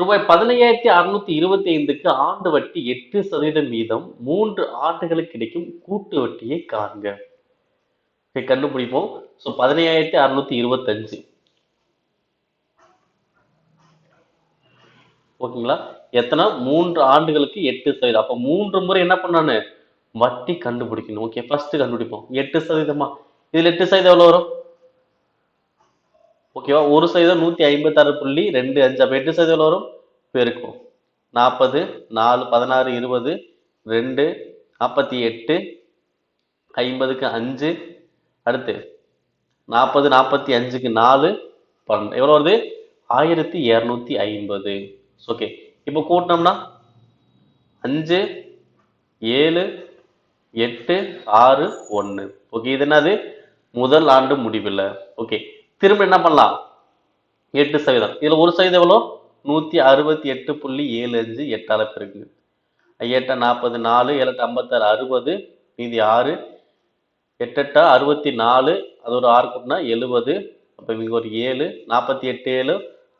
ரூபாய் பதினையாயிரத்தி அறுநூத்தி இருபத்தி ஐந்துக்கு ஆண்டு வட்டி எட்டு சதவீதம் வீதம் மூன்று ஆண்டுகளுக்கு கிடைக்கும் கூட்டு வட்டியை காண்க. கண்டுபிடிப்போம். ஸோ பதினையாயிரத்தி அறுநூத்தி இருபத்தஞ்சு. ஓகேங்களா? எத்தனை? மூன்று ஆண்டுகளுக்கு எட்டு சதவீதம். அப்போ மூன்று முறை என்ன பண்ணானு வட்டி கண்டுபிடிக்கணும். ஓகே ஃபர்ஸ்ட் கண்டுபிடிப்போம். எட்டு சதவீதமா? இதுல எட்டு சதவீதம் எவ்வளோ வரும்? ஓகேவா ஒரு சதவீதம் நூத்தி ஐம்பத்தாறு புள்ளி ரெண்டு அஞ்சு. அப்ப எட்டு சதவீதம் வரும்? பெருக்கும். நாற்பது நாலு பதினாறு இருபது ரெண்டு நாற்பத்தி எட்டு ஐம்பதுக்கு அஞ்சு. அடுத்து நாற்பது நாற்பத்தி அஞ்சுக்கு நாலு பன்னெண்டு. எவ்வளோ வருது? ஆயிரத்தி இரநூத்தி ஐம்பது. ஓகே இப்போ கூட்டினோம்னா அஞ்சு ஏழு எட்டு ஆறு ஒன்று ஓகே இது என்னது? முதல் ஆண்டு முடிவில். ஓகே திரும்ப என்ன பண்ணலாம்? எட்டு சதவீதம். இதில் ஒரு சதவீதம் எவ்வளோ? நூற்றி அறுபத்தி எட்டு புள்ளி ஏழு அஞ்சு எட்டால் பெருக்கு எட்ட நாற்பது நாலு ஏழு ஐம்பத்தாறு அறுபது மீதி ஆறு. எட்டெட்டா அறுபத்தி நாலு அது ஒரு ஆறு கூட்டினா எழுபது. அப்போ இங்கே ஒரு ஏழு நாற்பத்தி எட்டு ஏழு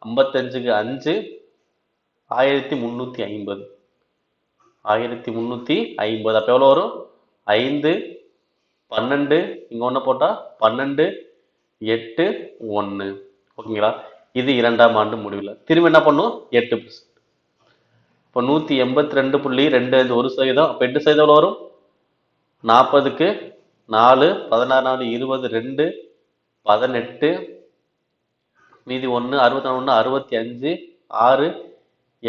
ஐம்பத்தஞ்சுக்கு அஞ்சு ஆயிரத்தி முந்நூற்றி ஐம்பது. ஆயிரத்தி முந்நூற்றி ஐம்பது. அப்போ எவ்வளோ வரும்? ஐந்து பன்னெண்டு இங்கே ஒன்று போட்டால் பன்னெண்டு எட்டு ஒன்று ஓகேங்களா? இது இரண்டாம் ஆண்டு முடிவில். திரும்ப என்ன பண்ணும் எட்டு பர்சன்ட் இப்போ நூற்றி எண்பத்தி ரெண்டு புள்ளி ரெண்டு அஞ்சு ஒரு சதவீதம். அப்போ எட்டு சதவீதம் எவ்வளோ வரும்? நாற்பதுக்கு நாலு பதினாறு நாலு இருபது ரெண்டு பதினெட்டு மீதி ஒன்று அறுபத்தி நாலு ஒன்று அறுபத்தி அஞ்சு ஆறு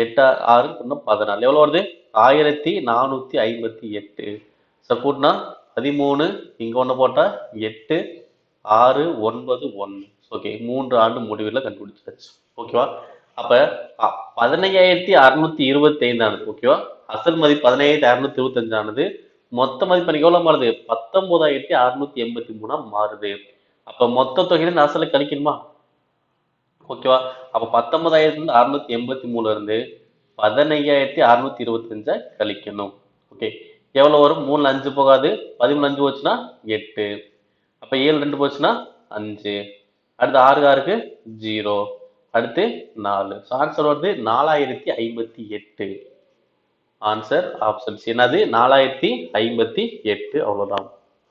எட்டு ஆறு இன்னும் பதினாலு. எவ்வளோ வருது? ஆயிரத்தி நானூற்றி ஐம்பத்தி எட்டு. ஸோ கூட்டினா பதிமூணு இங்கே ஒன்று போட்டால் எட்டு ஆறு ஒன்பது ஒன்று ஓகே மூன்று ஆண்டு முடிவில் கண்டுபிடிச்சாச்சு. ஓகேவா அப்போ பதினையாயிரத்தி அறுநூத்தி இருபத்தி ஐந்தானது ஓகேவா அசல் மதிப்பு பதினையாயிரத்தி அறுநூத்தி இருபத்தஞ்சானது மொத்த மதிப்பு எனக்கு எவ்வளோ மாறுது? பத்தொன்பதாயிரத்தி அறுநூத்தி எண்பத்தி மூணா மாறுது. அப்போ மொத்த தொகையில அசலை கழிக்கணுமா? ஓகேவா அப்போ பத்தொன்பதாயிரத்துல அறுநூத்தி எண்பத்தி மூணுல இருந்து பதினையாயிரத்தி அறுநூத்தி இருபத்தஞ்சா கழிக்கணும். ஓகே எவ்வளோ வரும்? மூணு அஞ்சு போகாது. பதிமூணு அஞ்சு போச்சுன்னா எட்டு. அப்போ ஏழு ரெண்டு போச்சுன்னா அஞ்சு. அடுத்து ஆறு ஆறுக்கு ஜீரோ. அடுத்து நாலு. ஸோ ஆன்சர் வருது நாலாயிரத்தி ஐம்பத்தி எட்டு. ஆன்சர் ஆப்ஷன்ஸ் என்னது? நாலாயிரத்தி ஐம்பத்தி எட்டு. அவ்வளோதான்